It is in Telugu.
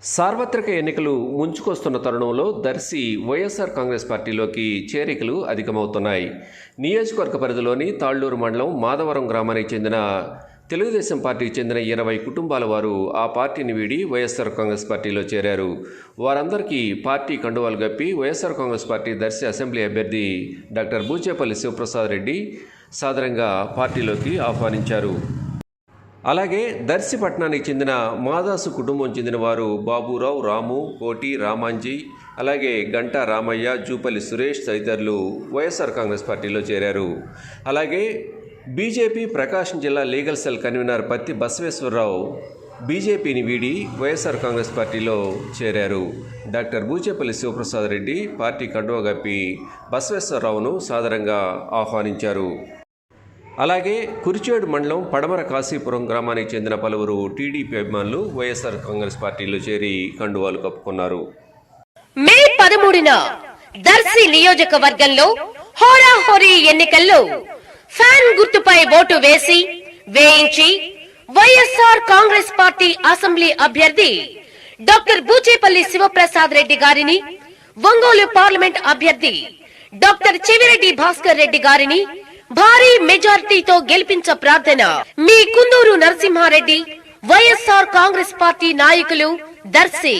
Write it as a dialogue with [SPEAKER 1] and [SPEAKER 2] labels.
[SPEAKER 1] సార్వత్రిక ఎన్నికలు ముంచుకొస్తున్న తరుణంలో దర్శి వైఎస్ఆర్ కాంగ్రెస్ పార్టీలోకి చేరికలు అధికమవుతున్నాయి. నియోజకవర్గ పరిధిలోని తాళ్ళూరు మండలం మాధవరం గ్రామానికి చెందిన తెలుగుదేశం పార్టీకి చెందిన ఇరవై కుటుంబాల వారు ఆ పార్టీని వీడి వైఎస్ఆర్ కాంగ్రెస్ పార్టీలో చేరారు. వారందరికీ పార్టీ కండువాలు గప్పి వైఎస్ఆర్ కాంగ్రెస్ పార్టీ దర్శి అసెంబ్లీ అభ్యర్థి డాక్టర్ బూచేపల్లి శివప్రసాద్ రెడ్డి సాదరంగా పార్టీలోకి ఆహ్వానించారు. అలాగే దర్శిపట్నానికి చెందిన మాదాసు కుటుంబం చెందిన వారు బాబురావు రాము కోటి రామాంజీ అలాగే గంటా రామయ్య జూపల్లి సురేష్ తదితరులు వైఎస్ఆర్ కాంగ్రెస్ పార్టీలో చేరారు. అలాగే బీజేపీ ప్రకాశం జిల్లా లీగల్ సెల్ కన్వీనర్ పత్తి బసవేశ్వరరావు బీజేపీని వీడి వైఎస్ఆర్ కాంగ్రెస్ పార్టీలో చేరారు. డాక్టర్ బూచేపల్లి శివప్రసాద్ రెడ్డి పార్టీ కండువ గప్పి బసవేశ్వరరావును సాధారణంగా ఆహ్వానించారు. అలాగే కురిచేడు మండలం పడమర కాశీపురం గ్రామానికి చెందిన పలువురు టీడీపీ అభిమానులు వైఎస్ఆర్ కాంగ్రెస్ పార్టీలో చేరి కండువాలు కప్పుకున్నారు.
[SPEAKER 2] మే పదమూడున దర్శి నియోజకవర్గంలో హోరాహోరీ ఎన్నికల్లో ఫ్యాన్ గుర్తుపై ఓటు వేసి వేయించి వైఎస్ఆర్ కాంగ్రెస్ పార్టీ అసెంబ్లీ అభ్యర్థి డాక్టర్ బూచేపల్లి శివప్రసాద్ రెడ్డి గారిని ఒంగోలు పార్లమెంట్ అభ్యర్థి డాక్టర్ చెవిరెడ్డి భాస్కర్ రెడ్డి గారిని భారీ మెజారిటీతో గెలిపించ ప్రార్థన. మీ కుందూరు నరసింహారెడ్డి వైఎస్ఆర్ కాంగ్రెస్ పార్టీ నాయకులు దర్శి.